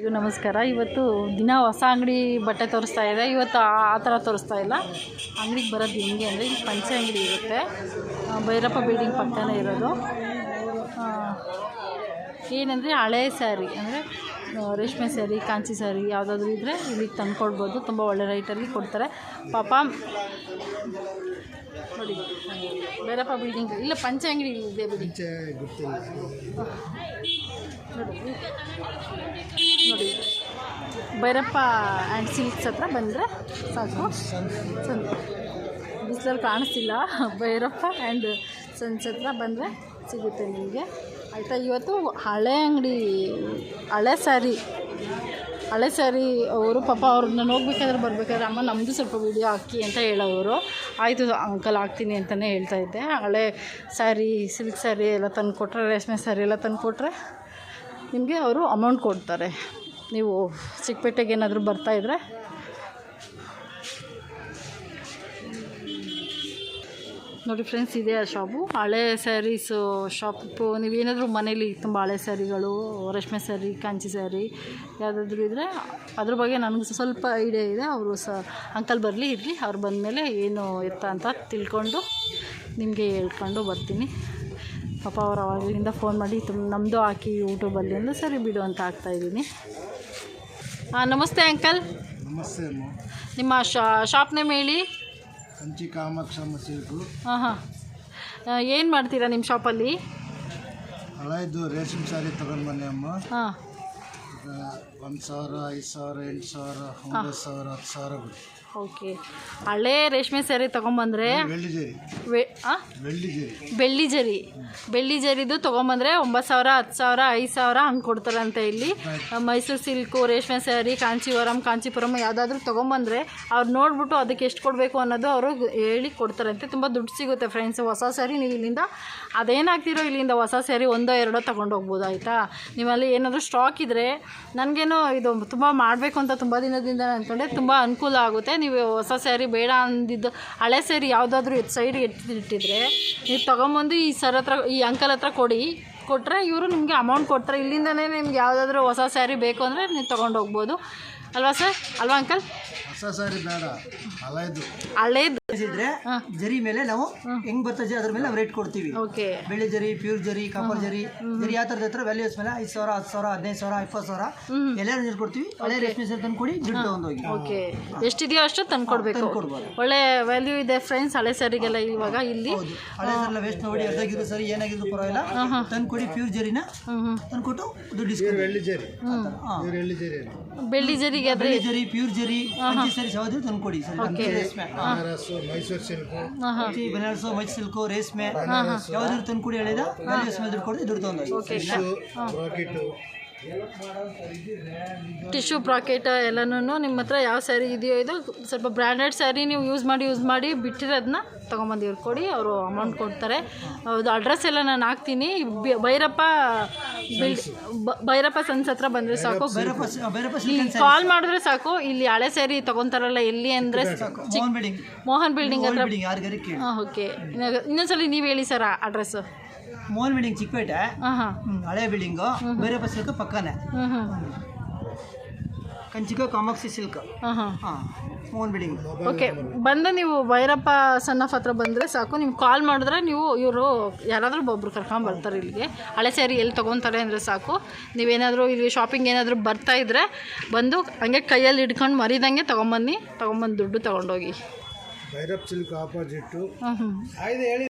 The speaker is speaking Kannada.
ಇದು ನಮಸ್ಕಾರ. ಇವತ್ತು ದಿನ ಹೊಸ ಅಂಗಡಿ ಬಟ್ಟೆ ತೋರಿಸ್ತಾ ಇದೆ. ಇವತ್ತು ಆ ಥರ ತೋರಿಸ್ತಾ ಇಲ್ಲ. ಅಂಗಡಿಗೆ ಬರೋದು ಹೆಂಗೆ ಅಂದರೆ ಇಲ್ಲಿ ಪಂಚೆ ಅಂಗಡಿ ಇರುತ್ತೆ. ಭೈರಪ್ಪ ಬಿಲ್ಡಿಂಗ್ ಪಕ್ಕನೇ ಇರೋದು. ಏನಂದರೆ ಹಳೆ ಸ್ಯಾರಿ ಅಂದರೆ ರೇಷ್ಮೆ ಸ್ಯಾರಿ ಕಾಂಚಿ ಸ್ಯಾರಿ ಯಾವುದಾದ್ರೂ ಇದ್ದರೆ ಇಲ್ಲಿಗೆ ತಂದ್ಕೊಡ್ಬೋದು. ತುಂಬ ಒಳ್ಳೆ ರೈಟಲ್ಲಿ ಕೊಡ್ತಾರೆ. ಪಾಪ ನೋಡಿ ಭೈರಪ್ಪ ಬಿಲ್ಡಿಂಗ್. ಇಲ್ಲ ಪಂಚೆ ಅಂಗಡಿ ಇದೆ ಬಿಡಿ. ನೋಡಿ. ಭೈರಪ್ಪ ಆ್ಯಂಡ್ ಸಿಲ್ಕ್ಸ್ ಹತ್ರ ಬಂದರೆ ಸಾಕು. ಸನ್ ಬಿಸಿಲಲ್ಲಿ ಕಾಣಿಸ್ತಿಲ್ಲ. ಭೈರಪ್ಪ ಆ್ಯಂಡ್ ಸನ್ಸ್ ಹತ್ರ ಬಂದರೆ ಸಿಗುತ್ತೆ ನಿಮಗೆ. ಆಯಿತಾ, ಇವತ್ತು ಹಳೆ ಅಂಗಡಿ, ಹಳೆ ಸ್ಯಾರಿ. ಹಳೆ ಸ್ಯಾರಿ ಅವರು ಪಾಪ ಅವ್ರನ್ನ ಹೋಗ್ಬೇಕಾದ್ರೆ ಬರಬೇಕಾದ್ರೆ ಅಮ್ಮ ನಮ್ಮದು ಸ್ವಲ್ಪ ವೀಡಿಯೋ ಹಾಕಿ ಅಂತ ಹೇಳೋರು. ಆಯಿತು, ಅಂಕಲ್ ಹಾಕ್ತೀನಿ ಅಂತಲೇ ಹೇಳ್ತಾ ಇದ್ದೆ. ಹಳೆ ಸ್ಯಾರಿ, ಸಿಲ್ಕ್ ಸ್ಯಾರಿ ಎಲ್ಲ ತಂದು ಕೊಟ್ಟರೆ ರೇಷ್ಮೆ ಸ್ಯಾರಿ ಎಲ್ಲ ತಂದು ಕೊಟ್ಟರೆ ನಿಮಗೆ ಅವರು ಅಮೌಂಟ್ ಕೊಡ್ತಾರೆ. ನೀವು ಚಿಕ್ಕಪೇಟೆಗೆ ಏನಾದರೂ ಬರ್ತಾಯಿದ್ರೆ ನೋಡಿ ಫ್ರೆಂಡ್ಸ್ ಇದೆ ಆ ಶಾಪು ಹಳೆ ಸ್ಯಾರೀಸು ಶಾಪು ನೀವೇನಾದರೂ ಮನೇಲಿ ತುಂಬ ಹಳೆ ಸ್ಯಾರಿಗಳು ರೇಷ್ಮೆ ಸ್ಯಾರಿ ಕಾಂಚಿ ಸ್ಯಾರಿ ಯಾವುದಾದ್ರೂ ಇದ್ದರೆ ಅದ್ರ ಬಗ್ಗೆ ನನಗೆ ಸ್ವಲ್ಪ ಐಡಿಯಾ ಇದೆ. ಅವರು ಸ ಅಂಕಲ್ ಬರಲಿ ಇರಲಿ, ಅವ್ರು ಬಂದಮೇಲೆ ಏನು ಎತ್ತ ಅಂತ ತಿಳ್ಕೊಂಡು ನಿಮಗೆ ಹೇಳ್ಕೊಂಡು ಬರ್ತೀನಿ. ಪಾಪ ಅವ್ರು ಅವಾಗಲಿಂದ ಫೋನ್ ಮಾಡಿ ತುಂಬ ನಮ್ಮದು ಹಾಕಿ ಯೂಟ್ಯೂಬಲ್ಲಿ ಅಂದ್ರೆ ಸರಿ ಬಿಡು ಅಂತ ಹಾಕ್ತಾಯಿದ್ದೀನಿ ಹಾಂ ನಮಸ್ತೆ ಅಂಕಲ್ ನಮಸ್ತೆ ಅಮ್ಮ. ನಿಮ್ಮ ಶಾ ಶಾಪ್ ನೇಮ್ ಹೇಳಿ. ಕಂಚಿ ಕಾಮಾಕ್ಷಮ್ಮ ಸಿಲ್ಕು. ಹಾಂ. ಹಾಂ ಏನು ಮಾಡ್ತೀರಾ ನಿಮ್ಮ ಶಾಪಲ್ಲಿ ಹಳೆಯದು ರೇಷನ್ ಸಾರಿ ತಗೊಂಡು ಬನ್ನಿ ಅಮ್ಮ. ಹಾಂ. ಒಂದು ಸಾವಿರ ಐದು ಸಾವಿರ ಎಂಟು ಸಾವಿರ ಒಂಬತ್ತು ಸಾವಿರ ಹತ್ತು ಸಾವಿರ ಓಕೆ. ಹಳೆ ರೇಷ್ಮೆ ಸ್ಯಾರಿ ತೊಗೊಂಬಂದ್ರೆ ಬೆಳ್ಳಿ ಜರಿ. ವೆ ಆ? ಬೆಳ್ಳಿ ಜರಿ. ಬೆಳ್ಳಿ ಜರಿ. ಬೆಳ್ಳಿ ಜರಿದು ತೊಗೊಂಬಂದ್ರೆ ಒಂಬತ್ತು ಸಾವಿರ ಹತ್ತು ಸಾವಿರ ಐದು ಸಾವಿರ ಹಂಗೆ ಕೊಡ್ತಾರಂತೆ ಇಲ್ಲಿ. ಮೈಸೂರು ಸಿಲ್ಕು ರೇಷ್ಮೆ ಸ್ಯಾರಿ ಕಾಂಚೀವರಂ ಕಾಂಚೀಪುರಂ ಯಾವುದಾದ್ರೂ ತೊಗೊಂಬಂದ್ರೆ ಅವ್ರು ನೋಡ್ಬಿಟ್ಟು ಅದಕ್ಕೆ ಎಷ್ಟು ಕೊಡಬೇಕು ಅನ್ನೋದು ಅವರು ಹೇಳಿ ಕೊಡ್ತಾರಂತೆ. ತುಂಬ ದುಡ್ಡು ಸಿಗುತ್ತೆ ಫ್ರೆಂಡ್ಸ್ ಹೊಸ ಸ್ಯಾರಿ ನೀವು ಇಲ್ಲಿಂದ ಅದೇನಾಗ್ತಿರೋ ಇಲ್ಲಿಂದ ಹೊಸ ಸ್ಯಾರಿ ಒಂದೋ ಎರಡೋ ತೊಗೊಂಡು ಹೋಗ್ಬೋದು ಆಯಿತಾ? ನಿಮ್ಮಲ್ಲಿ ಏನಾದರೂ ಸ್ಟಾಕ್ ಇದ್ದರೆ ನನಗೇನೋ ಇದು ತುಂಬ ಮಾಡಬೇಕು ಅಂತ ತುಂಬ ದಿನದಿಂದ ಅಂದ್ಕೊಂಡೆ ತುಂಬ ಅನುಕೂಲ ಆಗುತ್ತೆ. ನೀವು ಹೊಸ ಸ್ಯಾರಿ ಬೇಡ ಅಂದಿದ್ದು ಹಳೆ ಸ್ಯಾರಿ ಯಾವುದಾದ್ರೂ ಸೈಡ್ ಎತ್ತಿಟ್ಟಿದ್ರೆ ನೀವು ತೊಗೊಂಬಂದು ಈ ಸರ್ ಹತ್ರ, ಈ ಅಂಕಲ್ ಹತ್ರ ಕೊಡಿ. ಕೊಟ್ಟರೆ ಇವರು ನಿಮಗೆ ಅಮೌಂಟ್ ಕೊಡ್ತಾರೆ. ಇಲ್ಲಿಂದನೇ ನಿಮ್ಗೆ ಯಾವುದಾದ್ರೂ ಹೊಸ ಸ್ಯಾರಿ ಬೇಕು ಅಂದರೆ ನೀವು ತೊಗೊಂಡು ಹೋಗ್ಬೋದು ಅಲ್ವಾ ಸರ್? ಅಲ್ವಾ ಅಂಕಲ್? ಹೊಸ ಸ್ಯಾರಿ ಬೇಡ. ಹಳೆಯದು ಹಳೇದು. ಇದ್ರೆ ಜರಿ ಮೇಲೆ ನಾವು ಹೆಂಗ್ ಬರ್ತದೆ ಅದ್ರ ಮೇಲೆ ನಾವು ರೇಟ್ ಕೊಡ್ತೀವಿ. ಓಕೆ. ಬೆಳ್ಳಿ ಜರಿ ಪ್ಯೂರ್ ಜರಿ ಕಾಪರ್ ಜರಿ ಜರಿ ಯಾವ ಥರದ ಹತ್ರ ವ್ಯಾಲ್ಯೂಸ್ ಮೇಲೆ ಐದು ಸಾವಿರ ಹತ್ತು ಸಾವಿರ ಹದಿನೈದು ಸಾವಿರ ಇಪ್ಪತ್ತು ಸಾವಿರ ಎಲ್ಲ ರೇಂಜ್ ಕೊಡ್ತೀವಿ. ಹಳೆ ರೇಷ್ಮೆ ಸೀರೆ ತಂದು ಕೊಡಿ ದುಡ್ಡು ತಗೊಂಡೋಗಿ ಓಕೆ. ಎಷ್ಟಿದೆಯೋ ಅಷ್ಟು ತಂದು ಕೊಡ್ಬೇಕು. ಒಳ್ಳೆ ವ್ಯಾಲ್ಯೂ ಇದೆ ಫ್ರೆಂಡ್ಸ್ ಹಳೆ ಸ್ಯಾರಿಗೆಲ್ಲ ಇವಾಗ ಇಲ್ಲಿ. ಹೌದು. ಹಳೆ ಸರ್ ವೇಸ್ಟ್ ನೋಡಿ ಅರ್ಧಾಗಿದ್ರು ಸರಿ ಏನಾಗಿದ್ರು ಪರವಾಗಿಲ್ಲ. ತಂದು ಕೊಡಿ ಪ್ಯೂರ್ ಜರಿನ. ತಂದು ಕೊಟ್ಟು ದುಡ್ಡು ಬೆಳ್ಳಿ ಜರಿ. ಬೆಳ್ಳಿ ಜರಿ ಜರಿಗೆ ಆದರೆ ಜರಿ ಪ್ಯೂರ್ ಜರಿ ಪಂಚಿ ಸರಿ ಯಾವ್ದು ರೇಷ್ಮೆ ಬನಾರಸ್ಸು ಮೈಸೂರು ಸಿಲ್ಕು ಹಾಂ ಹಾಂ ಪಂಚಿ ಬನಾರಸು ಮೈಸೂರು ಸಿಲ್ಕು ರೇಷ್ಮೆ ಯಾವ್ದಾದ್ರು ತಂದು ಕೊಡಿ ಹೇಳಿದ ವ್ಯಾಲ್ಯೂಸ್ ಮೇಲೆ ದುಡ್ಡು ಕೊಡಿ ಓಕೆ ಟಿಶ್ಯೂ ಪ್ರಾಕೆಟ್ ಎಲ್ಲನೂ ನಿಮ್ಮ ಹತ್ರ ಯಾವ ಸ್ಯಾರಿ ಇದೆಯೋ ಇದು ಸ್ವಲ್ಪ ಬ್ರ್ಯಾಂಡೆಡ್ ಸ್ಯಾರಿ ನೀವು ಯೂಸ್ ಮಾಡಿ ಯೂಸ್ ಮಾಡಿ ಬಿಟ್ಟಿರೋದನ್ನ ತೊಗೊಂಬಂದು ಇವ್ರು ಕೊಡಿ ಅವರು ಅಮೌಂಟ್ ಕೊಡ್ತಾರೆ. ಅದು ಅಡ್ರೆಸ್ ಎಲ್ಲ ನಾನು ಹಾಕ್ತೀನಿ. ಭೈರಪ್ಪ ಬಿಲ್ ಭೈರಪ್ಪ ಸನ್ಸ್ ಹತ್ರ ಬಂದರೆ ಸಾಕು. ಕಾಲ್ ಮಾಡಿದ್ರೆ ಸಾಕು. ಇಲ್ಲಿ ಹಳೆ ಸ್ಯಾರಿ ತೊಗೊತಾರಲ್ಲ ಎಲ್ಲಿ ಅಂದರೆ ಮೋಹನ್ ಬಿಲ್ಡಿಂಗ್ ಮೋಹನ್ ಬಿಲ್ಡಿಂಗ್ ಹತ್ರ ಓಕೆ ಇನ್ನೊಂದ್ಸಲಿ ನೀವು ಹೇಳಿ sir address Mohan building Chickpet. ಹಾಂ ಹಾಂ ಬೇರೆ ಹಳೆ ಬಿಲ್ಡಿಂಗು ಭೈರಪ್ಪ ಸಿಲ್ಕ್ ಪಕ್ಕನೇ. ಕಂಚಿಕ ಹ್ಞೂ ಕಂಚಿಕೋ ಕಾಮಾಕ್ಷಿ ಸಿಲ್ಕ್. ಹಾಂ ಹಾಂ ಹಾಂ ಮೋಹನ್ ಬಿಲ್ಡಿಂಗ್ ಓಕೆ ಬಂದು ನೀವು ಭೈರಪ್ಪ ಸನ್ನಫ್ ಹತ್ರ ಬಂದರೆ ಸಾಕು. ನೀವು ಕಾಲ್ ಮಾಡಿದ್ರೆ ನೀವು ಇವರು ಯಾರಾದರೂ ಒಬ್ಬರು ಕರ್ಕೊಂಡು ಬರ್ತಾರೆ ಇಲ್ಲಿಗೆ. ಹಳೆ ಸ್ಯಾರಿ ಎಲ್ಲಿ ತೊಗೊತಾರೆ ಅಂದರೆ ಸಾಕು. ನೀವೇನಾದರೂ ಇಲ್ಲಿ ಶಾಪಿಂಗ್ ಏನಾದರೂ ಬರ್ತಾ ಇದ್ದರೆ ಬಂದು ಹಂಗೆ ಕೈಯಲ್ಲಿ ಹಿಡ್ಕೊಂಡು ಮರಿದಂಗೆ ತೊಗೊಂಬನ್ನಿ. ತೊಗೊಂಬಂದು ದುಡ್ಡು ತೊಗೊಂಡೋಗಿ. Bhyrappa silk opposite